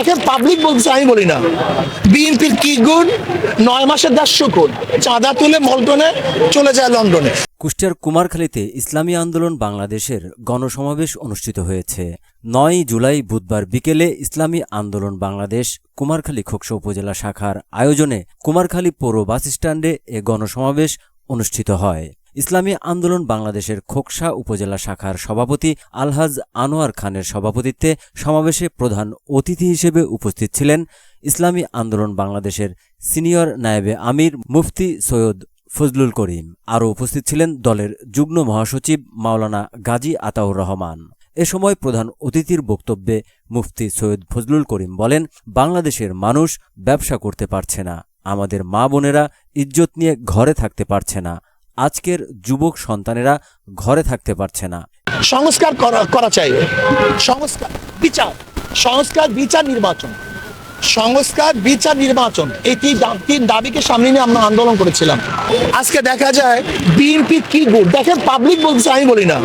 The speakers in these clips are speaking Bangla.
দেখেন পাবলিক বলছে, আমি বলি না। বিএনপির কি গুণ? নয় মাসের দেড়শো কোণ। চাঁদা তুলে মল্টনে চলে যায় লন্ডনে। কুষ্টিয়ার কুমারখালীতে ইসলামী আন্দোলন বাংলাদেশের গণসমাবেশ অনুষ্ঠিত হয়েছে। নয় জুলাই বুধবার বিকেলে ইসলামী আন্দোলন বাংলাদেশ কুমারখালী খোকসা উপজেলা শাখার আয়োজনে কুমারখালী পৌর বাস স্ট্যান্ডে এ গণসমাবেশ অনুষ্ঠিত হয়। ইসলামী আন্দোলন বাংলাদেশের খোকসা উপজেলা শাখার সভাপতি আলহাজ আনোয়ার খানের সভাপতিত্বে সমাবেশে প্রধান অতিথি হিসেবে উপস্থিত ছিলেন ইসলামী আন্দোলন বাংলাদেশের সিনিয়র নায়েবে আমির মুফতি সৈয়দ ফজলুল করিম। আরও উপস্থিত ছিলেন দলের যুগ্ম মহাসচিব মাওলানা গাজী আতাউর রহমান। এ সময় প্রধান অতিথির বক্তব্যে মুফতি সৈয়দ ফজলুল করিম বলেন, বাংলাদেশের মানুষ ব্যবসা করতে পারছে না। আমাদের মা বোনেরা ইজ্জত নিয়ে ঘরে থাকতে পারছে না। আজকের যুবক সন্তানেরা ঘরে থাকতে পারছে না। সংস্কার করা করা চাই। সংস্কার বিচার। সংস্কার, বিচার, নির্বাচন। সংস্কার, বিচার, নির্বাচন। এই তিন দাবিকে সামনে নিয়ে আমরা আন্দোলন করেছিলাম। আজকে দেখা যায় বিএনপির কি গুণ? দেখেন পাবলিক বলছে আমি বলি না।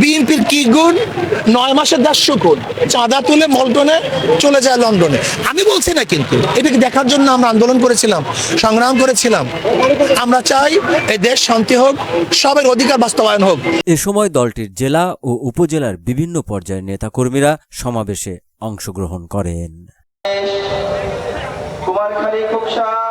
বিএনপির কি গুণ? নয় মাসের দেড়শো কোণ চাঁদা তুলে মল্টনে চলে যায় লন্ডনে। আমি বলছি না কিন্তু, এটাকে দেখার জন্য আমরা আন্দোলন করেছিলাম, সংগ্রাম করেছিলাম। আমরা চাই এই দেশ শান্তি হোক, সবের অধিকার বাস্তবায়ন হোক। এ সময় দলটির জেলা ও উপজেলার বিভিন্ন পর্যায়ের নেতাকর্মীরা সমাবেশে অংশগ্রহণ করেন। কুমারখালী খুকসা